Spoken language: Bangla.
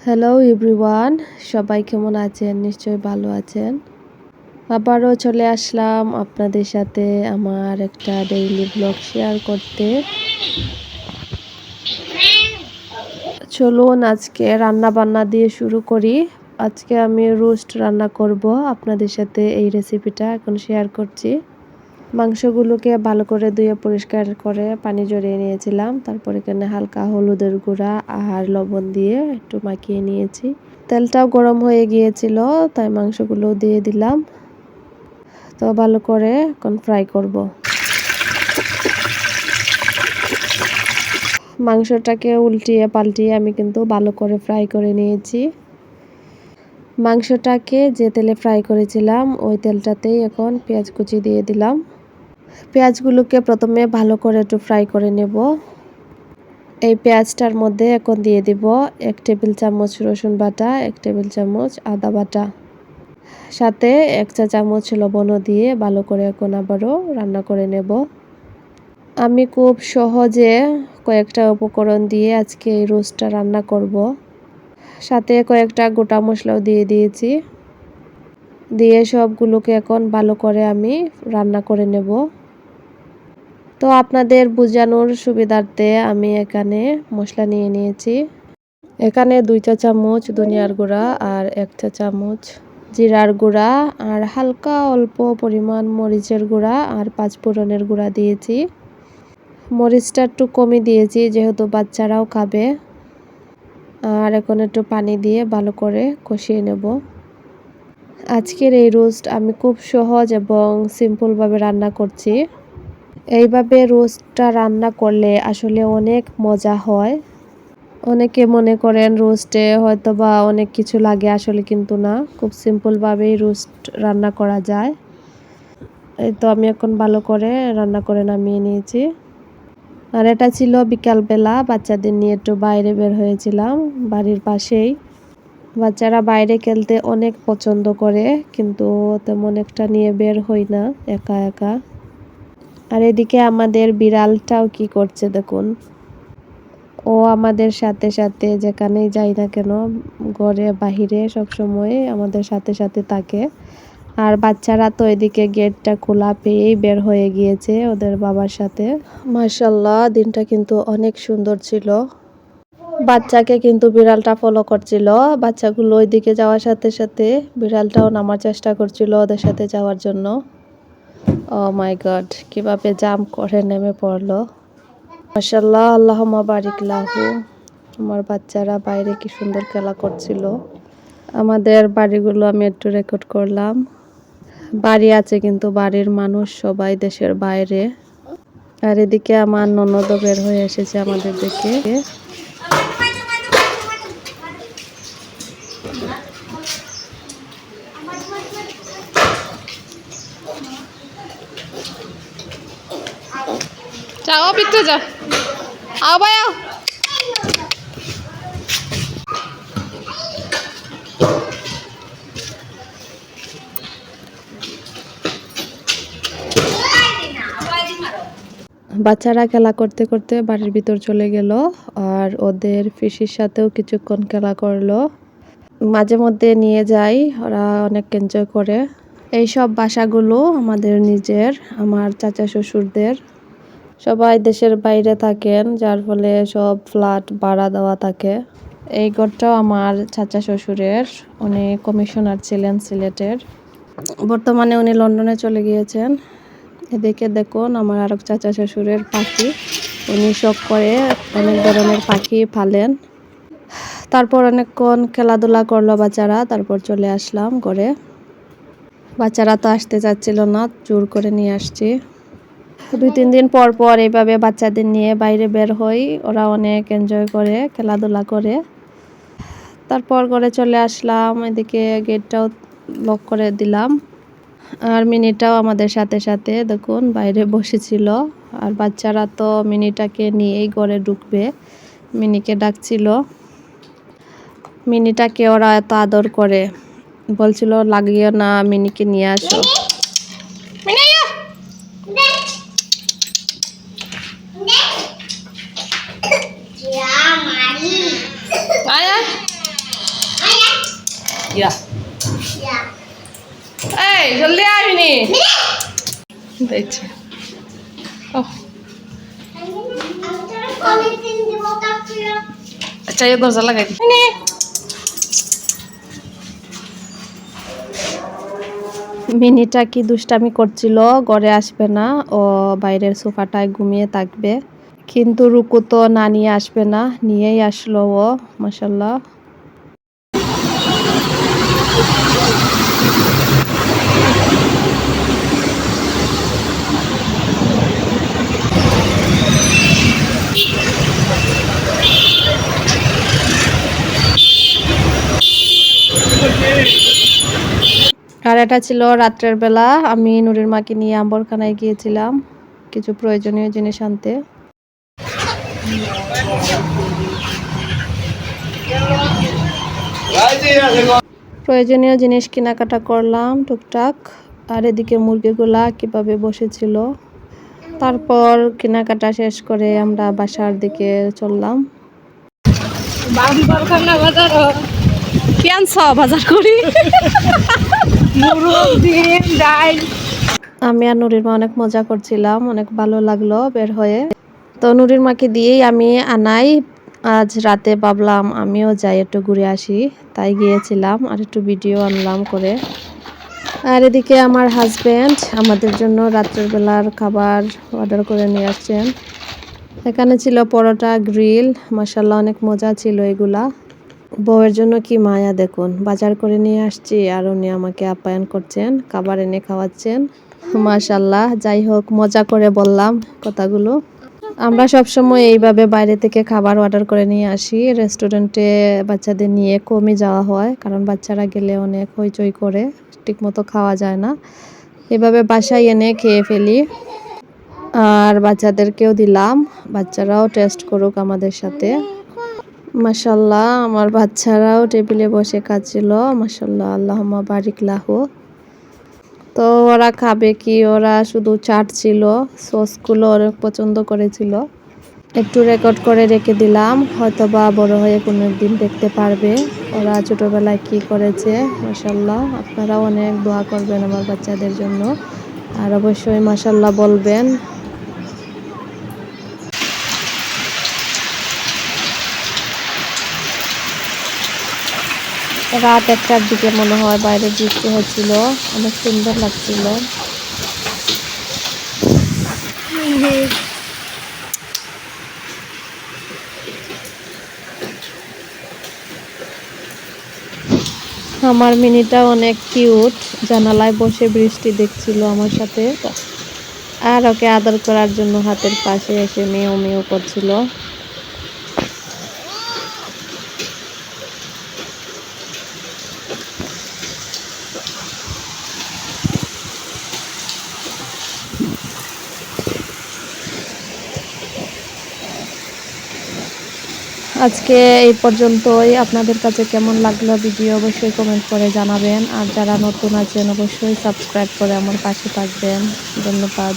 হ্যালো এভরিওয়ান সবাই কেমন আছেন? নিশ্চয়ই ভালো আছেন। আবারও চলে আসলাম আপনাদের সাথে আমার একটা ডেইলি ব্লগ শেয়ার করতে। চলুন আজকে রান্না বান্না দিয়ে শুরু করি। আজকে আমি রোস্ট রান্না করব। আপনাদের সাথে এই রেসিপিটা এখন শেয়ার করছি। মাংসগুলোকে ভালো করে ধুয়ে পরিষ্কার করে পানি জড়িয়ে নিয়েছিলাম। তারপর এখানে হালকা হলুদের গুঁড়া আর লবণ দিয়ে একটু মাখিয়ে নিয়েছি। তেলটাও গরম হয়ে গিয়েছিল, তাই মাংসগুলো দিয়ে দিলাম। তো ভালো করে এখন ফ্রাই করব। মাংসটাকে উল্টিয়ে পাল্টিয়ে আমি কিন্তু ভালো করে ফ্রাই করে নিয়েছি। মাংসটাকে যে তেলে ফ্রাই করেছিলাম, ওই তেলটাতেই এখন পেঁয়াজ কুচি দিয়ে দিলাম। পেঁয়াজগুলোকে প্রথমে ভালো করে একটু ফ্রাই করে নেব। এই পেঁয়াজটার মধ্যে এখন দিয়ে দিব এক টেবিল চামচ রসুন বাটা, এক টেবিল চামচ আদা বাটা। সাথে এক চা চামচ লবণও দিয়ে ভালো করে এখন আবারও রান্না করে নেব। আমি খুব সহজে কয়েকটা উপকরণ দিয়ে আজকে এই রোস্টটা রান্না করব। সাথে কয়েকটা গোটা মশলাও দিয়ে দিয়েছি। দিয়ে সবগুলোকে এখন ভালো করে আমি রান্না করে নেব। তো আপনাদের বোঝানোর সুবিধার্থে আমি এখানে মশলা নিয়ে নিয়েছি। এখানে দুই চা চামচ ধনিয়ার গুঁড়া আর এক চা চামচ জিরার গুঁড়া আর হালকা অল্প পরিমাণ মরিচের গুঁড়া আর পাঁচফোড়নের গুঁড়া দিয়েছি। মরিচটা একটু কমই দিয়েছি, যেহেতু বাচ্চারাও খাবে। আর এখন একটু পানি দিয়ে ভালো করে কষিয়ে নেব। আজকের এই রোস্ট আমি খুব সহজ এবং সিম্পলভাবে রান্না করছি। এইভাবে রোস্টটা রান্না করলে আসলে অনেক মজা হয়। অনেকে মনে করেন রোস্টে হয়তো বা অনেক কিছু লাগে আসলে কিন্তু না। খুব সিম্পলভাবেই রোস্ট রান্না করা যায়। এই তো আমি এখন ভালো করে রান্না করে নামিয়ে নিয়েছি। আর এটা ছিল বিকালবেলা, বাচ্চাদের নিয়ে একটু বাইরে বের হয়েছিলাম বাড়ির পাশেই। বাচ্চারা বাইরে খেলতে অনেক পছন্দ করে, কিন্তু তেমন একটা নিয়ে বের হই না, একা একা। আর এদিকে আমাদের বিড়ালটাও কি করছে দেখুন। ও আমাদের সাথে সাথে যেখানেই যাই না কেন, ঘরে বাহিরে সবসময় আমাদের সাথে সাথে থাকে। আর বাচ্চারা তো এদিকে গেটটা খোলা পেয়েই বের হয়ে গিয়েছে ওদের বাবার সাথে। মার্শাল্লাহ দিনটা কিন্তু অনেক সুন্দর ছিল। বাচ্চাকে কিন্তু বিড়ালটা ফলো করছিল। বাচ্চাগুলো ওইদিকে যাওয়ার সাথে সাথে বিড়ালটাও নামার চেষ্টা করছিল ওদের সাথে যাওয়ার জন্য। ও মাই গড কীভাবে জাম করে নেমে পড়ল? মাসাল্লাহ আল্লাহ বারিক লাহু। আমার বাচ্চারা বাইরে কি সুন্দর খেলা করছিল। আমাদের বাড়িগুলো আমি একটু রেকর্ড করলাম। বাড়ি আছে কিন্তু বাড়ির মানুষ সবাই দেশের বাইরে। আর এদিকে আমার ননদও বের হয়ে এসেছে আমাদের দিকে। বাচ্চারা খেলা করতে করতে বাড়ির ভিতর চলে গেল আর ওদের ফিসির সাথেও কিছুক্ষণ খেলা করল। মাঝে মধ্যে নিয়ে যাই, ওরা অনেক এনজয় করে। এইসব বাসাগুলো আমাদের নিজের, আমার চাচা শ্বশুরদের। সবাই দেশের বাইরে থাকেন, যার ফলে সব ফ্ল্যাট ভাড়া দেওয়া থাকে। এই ঘরটাও আমার চাচা শ্বশুরের, উনি কমিশনার ছিলেন সিলেটের। বর্তমানে উনি লন্ডনে চলে গিয়েছেন। এদিকে দেখুন, আমার আরেক চাচা শ্বশুরের পাখি। উনি শখ করে অনেক ধরনের পাখি পালেন তারপর অনেকক্ষণ খেলাধুলা করল বাচ্চারা, তারপর চলে আসলাম ঘরে। বাচ্চারা তো আসতে চাচ্ছিল না, জোর করে নিয়ে আসছি। দুই, তিন দিন পর পর এইভাবে বাচ্চাদের নিয়ে বাইরে বের হই। ওরা অনেক এনজয় করে, খেলাধুলা করে। তারপর ঘরে চলে আসলাম, এদিকে গেটটাও লক করে দিলাম। আর মিনিটাও আমাদের সাথে সাথে, দেখুন, বাইরে বসেছিল। আর বাচ্চারা তো মিনিটাকে নিয়েই ঘরে ঢুকবে, মিনিকে ডাকছিল। মিনিটাকে ওরা এত আদর করে, বলছিল, লাগিও না, মিনিকে নিয়ে আসো। এই, জলদি আচ্ছা দরজা লাগাই মিনিটা কি দুষ্টামি করছিল? ঘরে আসবে না। ও বাইরের সোফাটায় ঘুমিয়ে থাকবে। কিন্তু রুকু তো না নিয়ে আসবে না। নিয়েই আসলো ও মাসাল্লাহ আর এটা ছিল রাত্রের বেলা। আমি নুরির মাকে নিয়ে আম্বরখানায় গিয়েছিলাম কিছু প্রয়োজনীয় জিনিস আনতে। প্রয়োজনীয় জিনিস কেনাকাটা করলাম টুকটাক। আর এদিকে মুরগিগুলা কীভাবে বসেছিল। তারপর কেনাকাটা শেষ করে আমরা বাসার দিকে চললাম। বাজার করি। মুরগ আমি আর নুরির মা অনেক মজা করছিলাম অনেক ভালো লাগল বের হয়ে। তো নুরির মাকে দিয়েই আমি আনাই আজ রাতে ভাবলাম আমিও যাই, একটু ঘুরে আসি। তাই গিয়েছিলাম আর একটু ভিডিও আনলাম করে। আর এদিকে আমার হাজব্যান্ড আমাদের জন্য রাত্রের বেলার খাবার অর্ডার করে নিয়ে আসছেন। এখানে ছিল পরোটা গ্রিল মাসাল্লাহ অনেক মজা ছিল এগুলা। বউয়ের জন্য কি মায়া দেখুন। বাজার করে নিয়ে আসছি আর উনি আমাকে আপ্যায়ন করছেন, খাবার এনে খাওয়াচ্ছেন। মাশাল্লাহ যাই হোক, মজা করে বললাম কথাগুলো। আমরা সবসময় এইভাবে বাইরে থেকে খাবার অর্ডার করে নিয়ে আসি। রেস্টুরেন্টে বাচ্চাদের নিয়ে কমই যাওয়া হয়, কারণ বাচ্চারা গেলে অনেক হইচই করে, ঠিকমতো খাওয়া যায় না। এভাবে বাসায় এনে খেয়ে ফেলি। আর বাচ্চাদেরকেও দিলাম, বাচ্চারাও টেস্ট করুক আমাদের সাথে। মাসাল্লাহ আমার বাচ্চারাও টেবিলে বসে খাচ্ছিল মাসাল্লাহ আল্লাহমা বারিক লাহু। তো ওরা খাবে কি? ওরা শুধু চাট ছিল, সসগুলো ওরা পছন্দ করেছিল। একটু রেকর্ড করে রেখে দিলাম হয়তো বা বড় হয়ে কোনো দিন দেখতে পারবে। ওরা ছোটোবেলায় কি করেছে মাসাল্লাহ আপনারাও অনেক দোয়া করবেন আমার বাচ্চাদের জন্য। আর অবশ্যই মাসাল্লাহ বলবেন রাত একটার দিকে মনে হয় বাইরে বৃষ্টি হচ্ছিল। অনেক সুন্দর লাগছিল। আমার মিনিটা অনেক কিউট। জানালায় বসে বৃষ্টি দেখছিল আমার সাথে। আর ওকে আদর করার জন্য হাতের পাশে এসে মেয়েও মেয়েও করছিল। আজকে এই পর্যন্তই। আপনাদের কাছে কেমন লাগল ভিডিও অবশ্যই কমেন্ট করে জানাবেন। আর যারা নতুন আছেন, অবশ্যই সাবস্ক্রাইব করে আমার পাশে থাকবেন। ধন্যবাদ।